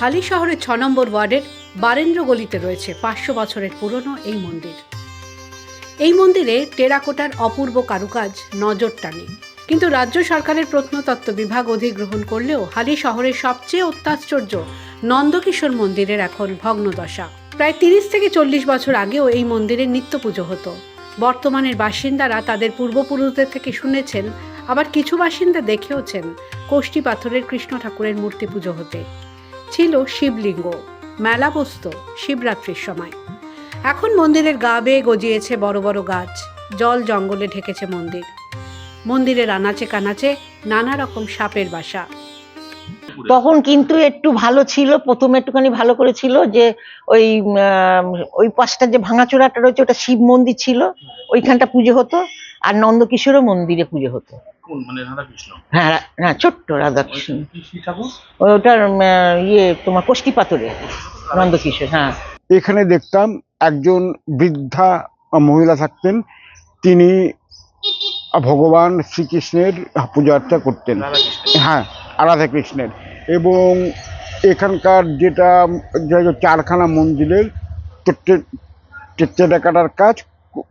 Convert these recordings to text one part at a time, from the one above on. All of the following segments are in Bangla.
হালি শহরের ছ নম্বর ওয়ার্ডের বারেন্দ্র গলিতে রয়েছে পাঁচশো বছরের পুরনো এই মন্দির। এই মন্দিরে টেরাকোটার অপূর্ব কারুকাজ নজর টানে। কিন্তু রাজ্য সরকারের প্রত্নতত্ত্ব বিভাগ অধিগ্রহণ করলেও হালি শহরের সবচেয়ে অত্যাশ্চর্য নন্দকিশোর মন্দিরের এখন ভগ্নদশা। প্রায় তিরিশ থেকে চল্লিশ বছর আগেও এই মন্দিরে নিত্য পুজো হতো। বর্তমানের বাসিন্দারা তাদের পূর্বপুরুষদের থেকে শুনেছেন, আবার কিছু বাসিন্দা দেখেওছেন কোষ্ঠী পাথরের কৃষ্ণ ঠাকুরের মূর্তি পুজো হতে। ছিল শিবলিঙ্গ। মেলা বসত শিবরাত্রির সময়। এখন মন্দিরের গা বেয়ে গজিয়েছে বড় বড় গাছ। জল জঙ্গলে ঢেকেছে মন্দির। মন্দিরের আনাচে কানাচে নানা রকম সাপের বাসা। তখন কিন্তু একটু ভালো ছিল, প্রথমে একটুখানি ভালো করেছিল যে ওই ওই পাশটা যে ভাঙাচোরাটা রয়েছে, ওটা শিব মন্দির ছিল, ওইখানটা পুজো হতো। আর নন্দকিশোরও মন্দিরে পুজো হতো। কোন? মানে হ্যাঁ না ছোট্ট রাধাকৃষ্ণ। ওটার ইয়ে তোমার কোষ্ঠী পাথরে। নন্দকিশোর হ্যাঁ। এখানে দেখতাম একজন বৃদ্ধা মহিলা থাকতেন তিনি ভগবান শ্রীকৃষ্ণের পূজা অর্চা করতেন। হ্যাঁ রাধা কৃষ্ণের এবং এখানকার যেটা চারখানা মন্দিরের চেটে কাটার কাজ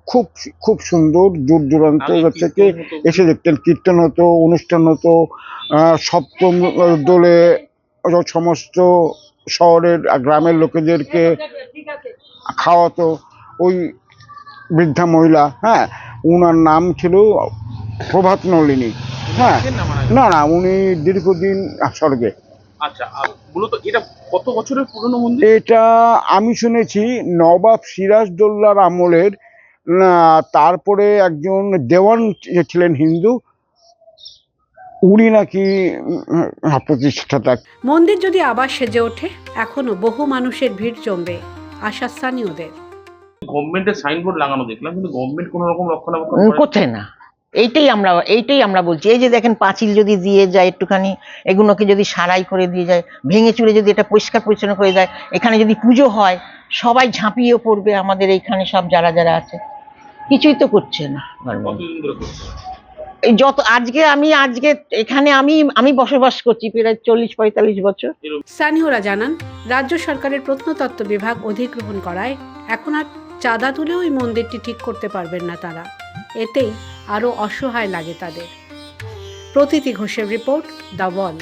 খুব খুব সুন্দর দূর দূরান্ত থেকে এসে দেখতেন কীর্তন হতো অনুষ্ঠান হতো সপ্তম দোলে সমস্ত শহরের গ্রামের লোকেদেরকে খাওয়াতো ওই বৃদ্ধা মহিলা হ্যাঁ ওনার নাম ছিল প্রভাত নলিনী হ্যাঁ না না উনি দীর্ঘদিন স্বর্গে। আচ্ছা মূলত এটা কত বছরের পুরনো মন্দির? এটা আমি শুনেছি নবাব সিরাজদৌল্লার আমলের তারপরে একজন দেওয়ান ছিলেন হিন্দু। উনি নাকি প্রতিষ্ঠাতা মন্দির যদি আবার সেজে ওঠে এখনও বহু মানুষের ভিড় জমবে আশা স্থানীয়দের গভর্নমেন্টের সাইনবোর্ড লাগানো দেখলাম কিন্তু গভর্নমেন্ট কোনো রকম রক্ষণাবেক্ষণ করছে না? এইটাই আমরা এইটাই আমরা বলছি। এই যে দেখেন পাঁচিল যদি দিয়ে যায় একটুখানি এগুলোকে যদি সারাই করে দিয়ে যায় ভেঙে চুরে যদি এটা পরিষ্কার পরিচ্ছন্ন করে দেয় এখানে যদি পুজো হয় সবাই ঝাঁপিয়ে পড়বে আমাদের এইখানে সব যারা যারা আছে। কিছুই তো করছে না। যত আজকে আমি, আজকে এখানে আমি আমি বসবাস করছি প্রায় চল্লিশ, পঁয়তাল্লিশ বছর। স্থানীয়রা জানান, রাজ্য সরকারের প্রত্নতত্ত্ব বিভাগ অধিগ্রহণ করায় এখন আর চাঁদা তুলেও এই মন্দিরটি ঠিক করতে পারবেন না তারা। এতেই আরও অসহায় লাগে তাদের। প্রতীতি ঘোষের রিপোর্ট দ্য ওয়াল।